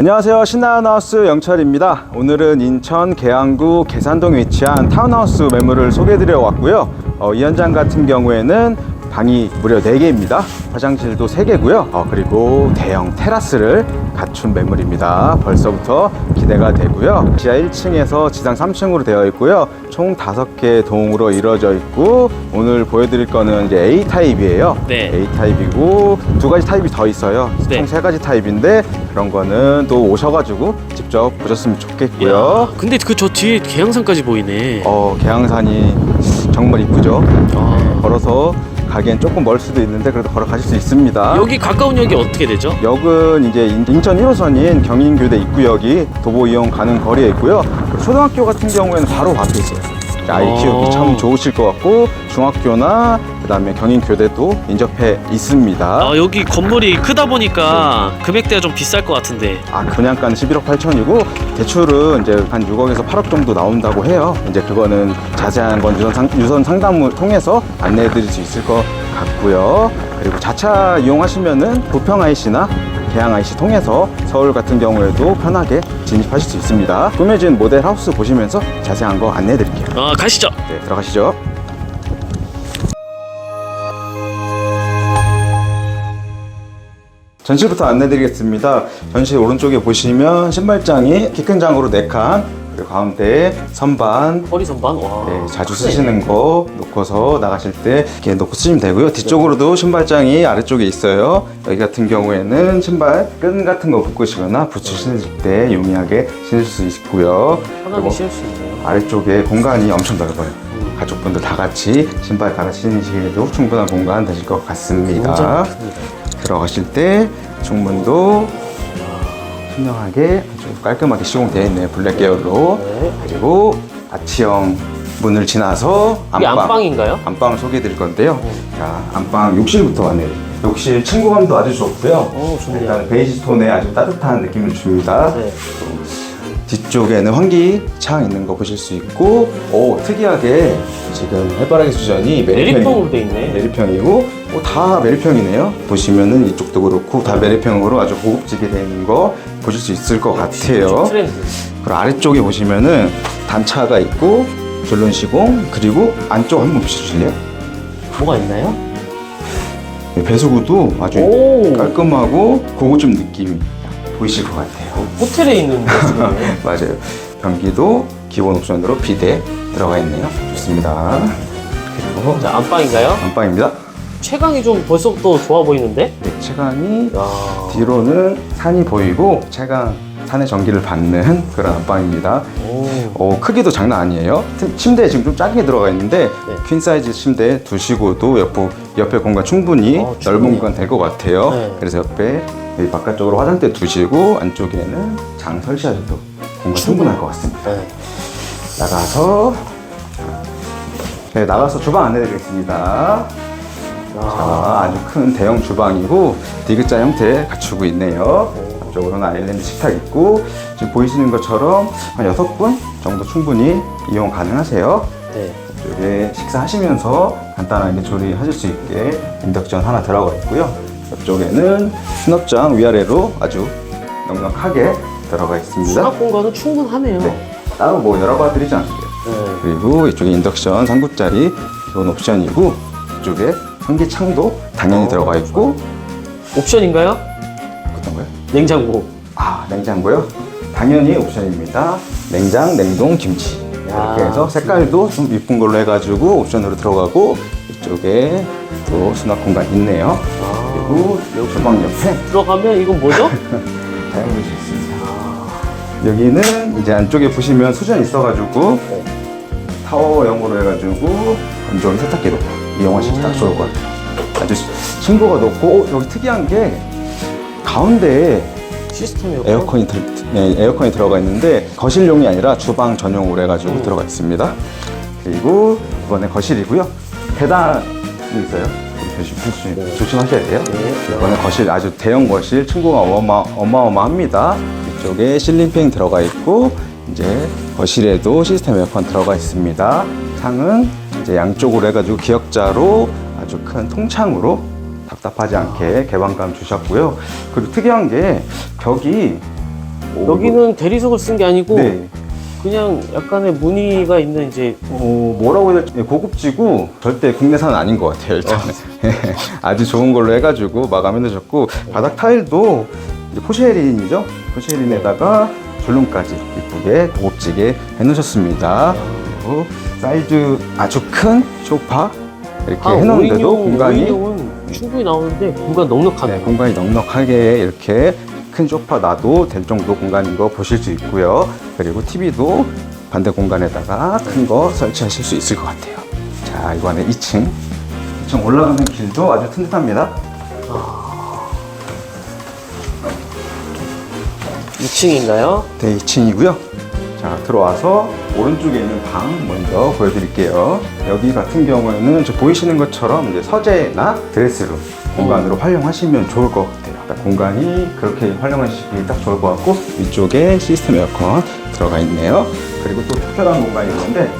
안녕하세요. 신나운하우스 영철입니다. 오늘은 인천 계양구 계산동에 위치한 타운하우스 매물을 소개해드려 왔고요. 어, 이 현장 같은 경우에는 방이 무려 4개입니다. 화장실도 3개고요. 어, 그리고 대형 테라스를 갖춘 매물입니다. 벌써부터 기대가 되고요. 지하 1층에서 지상 3층으로 되어 있고요. 총 5개 동으로 이루어져 있고 오늘 보여드릴 거는 이제 A 타입이에요. 네. A 타입이고 두 가지 타입이 더 있어요. 네. 총 세 가지 타입인데 그런 거는 또 오셔가지고 직접 보셨으면 좋겠고요. 야, 근데 그 저 뒤에 계양산까지 보이네. 어 계양산이 정말 이쁘죠. 아. 걸어서 가기엔 조금 멀 수도 있는데 그래도 걸어가실 수 있습니다. 여기 가까운 역이 어떻게 되죠? 역은 이제 인- 인천 1호선인 경인교대 입구역이 도보 이용 가능 거리에 있고요. 그리고 초등학교 같은 경우에는 바로 앞에 있어요. 아이 어. 키우기 참 좋으실 것 같고 중학교나 그다음에 경인 교대도 인접해 있습니다. 아 여기 건물이 크다 보니까 금액대가 좀 비쌀 것 같은데. 아, 분양가는 11억 8천이고 대출은 이제 한 6억에서 8억 정도 나온다고 해요. 이제 그거는 자세한 건 유선, 상, 유선 상담을 통해서 안내해 드릴 수 있을 것 같고요. 그리고 자차 이용하시면은 부평 IC나 계양 IC 통해서 서울 같은 경우에도 편하게 진입하실 수 있습니다. 꾸며진 모델 하우스 보시면서 자세한 거 안내해 드릴게요. 아 가시죠. 네, 들어가시죠. 전실부터 안내드리겠습니다. 전실 오른쪽에 보시면 신발장이 키 큰 장으로 4칸, 그리고 가운데에 선반, 허리 선반. 와. 네, 자주 쓰시는 거 놓고서 나가실 때 이렇게 놓고 쓰시면 되고요. 뒤쪽으로도 신발장이 아래쪽에 있어요. 여기 같은 경우에는 신발 끈 같은 거 묶으시거나 신으실 때 용이하게 신을 수 있고요. 편하게 그리고 신을 수 있네요. 아래쪽에 공간이 엄청 넓어요. 가족분들 다 같이 신발 갈아 신으시기에도 충분한 공간 되실 것 같습니다. 굉장히 큽니다. 들어가실 때 중문도 투명하게 아주 깔끔하게 시공되어 있네요. 블랙 계열로. 네. 그리고 아치형 문을 지나서 이게 안방. 안방인가요? 안방을 소개해 드릴 건데요. 자, 안방 욕실부터 드릴게요. 욕실 층고감도 아주 좋고요. 오, 좋네요. 일단 베이지 톤의 아주 따뜻한 느낌을 줍니다. 네. 뒤쪽에는 환기 창 있는 거 보실 수 있고 오 특이하게 지금 해바라기 수전이 내리평으로 돼 있네. 메리평이고 오, 다 메리평이네요 보시면은 이쪽도 그렇고 다 메리평으로 아주 고급지게 되어 있는 거 보실 수 있을 것 같아요. 그리고 아래쪽에 보시면은 단차가 있고 줄눈 시공 그리고 안쪽 한번 보셔주실래요? 뭐가 있나요? 배수구도 아주 오. 깔끔하고 고급진 느낌이 보이실 것 같아요 호텔에 있는. 맞아요. 변기도 기본 옵션으로 비대 들어가 있네요. 좋습니다. 그리고 자 안방인가요? 안방입니다. 채광이 좀 벌써부터 좋아 보이는데? 네, 채광이 야. 뒤로는 산이 보이고 채광 산의 전기를 받는 그런 안방입니다. 오. 어, 크기도 장난 아니에요. 트- 침대에 지금 좀 작게 들어가 있는데 네. 퀸 사이즈 침대 두시고도 옆에, 옆에 공간 충분히 어, 넓은 충분히. 공간 될 것 같아요. 네. 그래서 옆에 여기 바깥쪽으로 화장대 두시고 안쪽에는 장 설치하셔도 공간 충분할 것 같습니다. 네. 나가서 네, 나가서 주방 안내드리겠습니다. 자, 야. 아주 큰 대형 주방이고 디귿자 형태 갖추고 있네요. 앞쪽으로는 아일랜드 식탁 있고 지금 보이시는 것처럼 한 여섯 분 정도 충분히 이용 가능하세요. 네. 이쪽에 식사하시면서 간단하게 조리하실 수 있게 인덕션 하나 들어가 있고요. 옆쪽에는 수납장 위아래로 아주 넉넉하게 들어가 있습니다. 수납 공간은 충분하네요. 네, 따로 뭐 열어봐 드리지 않을게요. 네. 그리고 이쪽에 인덕션 3구짜리 기본 옵션이고 이쪽에 환기창도 당연히 어, 들어가 있고 옵션인가요? 어떤 거요? 냉장고. 아 냉장고요? 당연히 옵션입니다. 냉장, 냉동, 김치 야, 이렇게 해서 색깔도 좀 이쁜 걸로 해가지고 옵션으로 들어가고 이쪽에 또 수납 공간 있네요. 아. 그리고 이 주방 옆에 들어가면 이건 뭐죠? 다양할 수 있습니다. 여기는 이제 안쪽에 보시면 수전 있어가지고 타워형으로 해가지고 건조기 세탁기도 이용하시기 딱 좋을 것 같아요. 아주 층고가 높고 어, 여기 특이한 게 가운데에 시스템 에어컨. 에어컨이, 들, 네, 에어컨이 들어가 있는데 거실용이 아니라 주방 전용으로 해가지고 들어가 있습니다. 그리고 이번에 거실이고요. 계단이 있어요. 조심, 조심, 조심하셔야 돼요. 네. 이번에 거실 아주 대형 거실 층고가 어마, 어마어마합니다. 이쪽에 실링팬 들어가 있고 이제 거실에도 시스템 에어컨 들어가 있습니다. 창은 이제 양쪽으로 해가지고 기역자로 아주 큰 통창으로 답답하지 않게 개방감 주셨고요. 그리고 특이한 게 벽이 여기는 대리석을 쓴 게 아니고 네. 그냥 약간의 무늬가 있는 이제 어, 뭐라고 해야 될지 고급지고 절대 국내산 아닌 것 같아요 일단 아주 좋은 걸로 해가지고 마감해 놓으셨고 바닥 타일도 이제 포쉐린이죠 포쉐린에다가 줄눈까지 이쁘게 고급지게 해놓으셨습니다 그리고 사이즈 아주 큰 소파 이렇게 아, 해놓은데도 5인용, 공간이 5인용은 충분히 나오는데 공간 넉넉하네. 네, 공간이 넉넉하게 이렇게 큰 소파 놔도 될 정도 공간인 거 보실 수 있고요. 그리고 TV도 반대 공간에다가 큰 거 설치하실 수 있을 것 같아요. 자, 이번에 2층. 2층 올라가는 길도 아주 튼튼합니다. 2층인가요? 네, 2층이고요. 자, 들어와서 오른쪽에 있는 방 먼저 보여드릴게요. 여기 같은 경우에는 저 보이시는 것처럼 이제 서재나 드레스룸 공간으로 활용하시면 좋을 것 같아요. 딱 공간이 그렇게 활용하시기 딱 좋을 것 같고 위쪽에 시스템 에어컨 들어가 있네요. 그리고 또 특별한 공간이 있는데?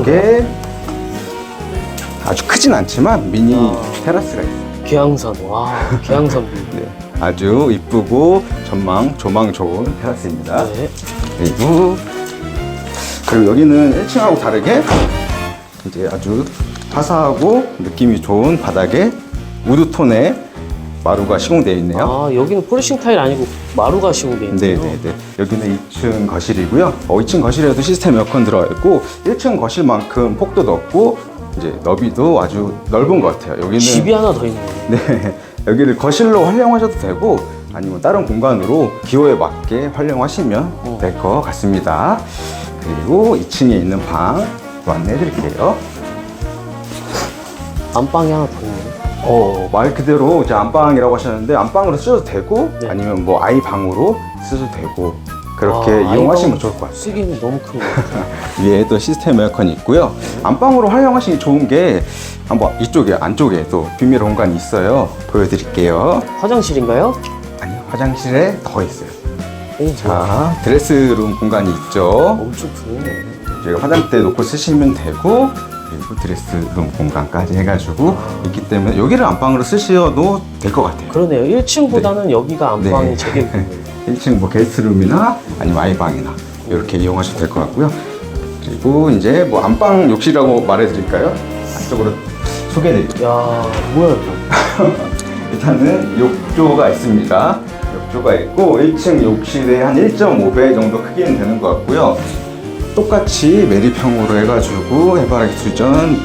이쪽에 아주 크진 않지만 미니 테라스가 있어요. 계양산. 와, 뷰. 네, 아주 이쁘고 전망 조망 좋은 테라스입니다. 네. 그리고 그리고 여기는 1층하고 다르게 이제 아주 화사하고 느낌이 좋은 바닥에 우드톤의 마루가 시공되어 있네요. 아, 여기는 폴리싱 타일 아니고 마루가 시공돼 있네요. 네네네. 여기는 2층 거실이고요. 어, 2층 거실에도 시스템 에어컨 들어가 있고 1층 거실만큼 폭도 넓고 이제 너비도 아주 넓은 것 같아요. 여기는 집이 하나 더 있네. 네, 여기를 거실로 활용하셔도 되고 아니면 다른 공간으로 기호에 맞게 활용하시면 어. 될것 같습니다. 그리고 2층에 있는 방 안내해 드릴게요. 안방이 하나 더 있네. 어, 말 그대로 이제 안방이라고 하셨는데 안방으로 쓰셔도 되고 네. 아니면 뭐 아이 방으로 쓰셔도 되고 그렇게 아, 이용하시면 아이방 좋을 것 같아요. 쓰기는 너무 큰 것 같아요. 위에도 시스템 에어컨이 있고요. 안방으로 활용하시기 좋은 게 한번 이쪽에 안쪽에 또 비밀 공간이 있어요. 보여드릴게요. 화장실인가요? 화장실에 더 있어요. 오. 자, 드레스룸 공간이 있죠. 엄청 크네. 저희가 화장대 놓고 쓰시면 되고 그리고 드레스룸 공간까지 해가지고 있기 때문에 여기를 안방으로 쓰셔도 될 것 같아요. 그러네요. 1층보다는 여기가 안방이 네. 크네요. 1층 뭐 게스트룸이나 아니면 아이방이나 이렇게 이용하셔도 될 것 같고요. 그리고 이제 뭐 안방 욕실이라고 말해드릴까요? 안쪽으로 소개해드릴게요. 야, 뭐야 이거. 일단은 욕조가 있습니다. 욕조가 있고 1층 욕실에 한 1.5배 정도 크기는 되는 것 같고요. 똑같이 매립형으로 해가지고 해바라기 수전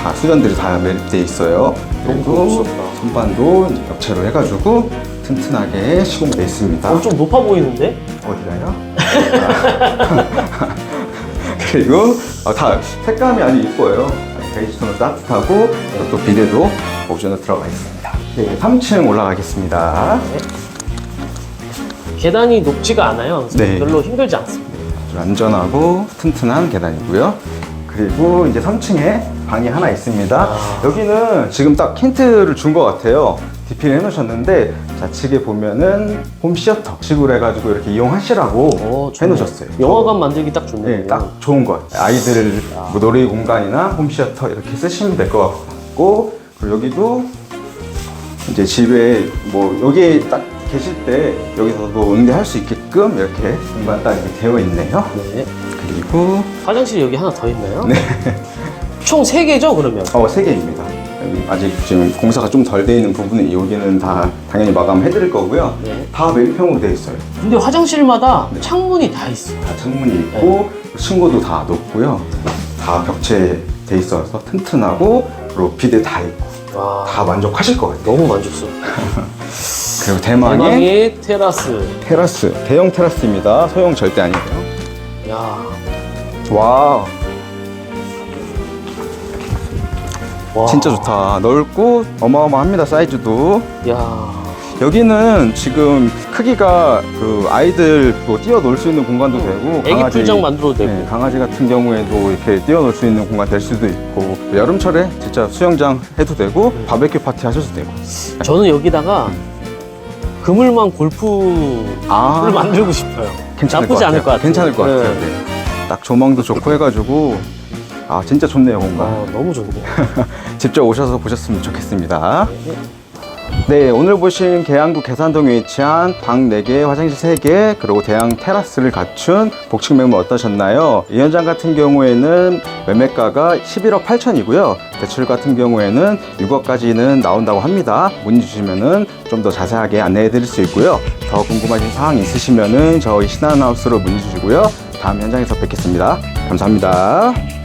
다 수전들이 다 매립돼 있어요. 그리고. 선반도 벽체로 해가지고 튼튼하게 시공돼 있습니다. 어, 좀 높아 보이는데? 어디가요? 그리고 어, 다 색감이 아주 이뻐요. 베이지 톤은 따뜻하고 또 비데도 옵션으로 들어가 있습니다. 네, 3층 올라가겠습니다. 계단이 높지가 않아요. 그래서 네. 별로 힘들지 않습니다. 아주 안전하고 튼튼한 계단이고요. 그리고 이제 3층에 방이 하나 있습니다. 아. 여기는 지금 딱 힌트를 준 것 같아요. 디피를 해놓으셨는데 좌측에 보면은 홈시어터 식으로 해가지고 이렇게 이용하시라고 어, 좋네. 해놓으셨어요. 영화관 만들기 딱 좋네요. 네, 딱 좋은 것 같아요. 아이들 뭐 놀이 공간이나 홈시어터 이렇게 쓰시면 될 것 같고 그리고 여기도 이제 집에 뭐 여기에 딱 계실 때 여기서도 응대할 수 있게끔 이렇게 공간 딱 이렇게 되어 있네요. 네. 그리고 화장실이 여기 하나 더 있나요? 네. 총 3개죠, 그러면? 어, 세 개입니다. 여기 아직 지금 공사가 좀 덜 돼 있는 부분이 여기는 다 당연히 마감해 드릴 거고요. 네. 다 매립형으로 되어 있어요. 근데 화장실마다 네. 창문이 다 있어. 다 창문이 있고 층고도 다 높고요. 다 벽체 돼 있어서 튼튼하고 비대 다 있고 와, 다 만족하실 것 같아요. 너무 만족스러워. 그리고 대망의 대망의 테라스. 테라스 대형 테라스입니다. 소형 절대 아니고요. 야, 와 와. 진짜 좋다. 넓고 어마어마합니다. 사이즈도. 야, 여기는 지금 크기가 그 아이들 뭐 뛰어놀 수 있는 공간도 되고 애기 풀장 만들어도 되고. 네, 강아지 같은 경우에도 이렇게 뛰어놀 수 있는 공간 될 수도 있고 여름철에 진짜 수영장 해도 되고 바베큐 파티 하셔도 되고 저는 여기다가 그물망 골프를 아 만들고 싶어요. 괜찮을 나쁘지 것 않을. 것 같아요. 괜찮을 것 같아요. 네. 네. 딱 조망도 좋고 해가지고 아 진짜 좋네요 공간. 아, 너무 좋네요. 직접 오셔서 보셨으면 좋겠습니다. 네, 오늘 보신 계양구 계산동에 위치한 방 4개, 화장실 3개, 그리고 대형 테라스를 갖춘 복층 매물 어떠셨나요? 이 현장 같은 경우에는 매매가가 11억 8천이고요. 대출 같은 경우에는 6억까지는 나온다고 합니다. 문의 주시면은 좀 더 자세하게 안내해 드릴 수 있고요. 더 궁금하신 사항 있으시면은 저희 신한하우스로 문의 주시고요. 다음 현장에서 뵙겠습니다. 감사합니다.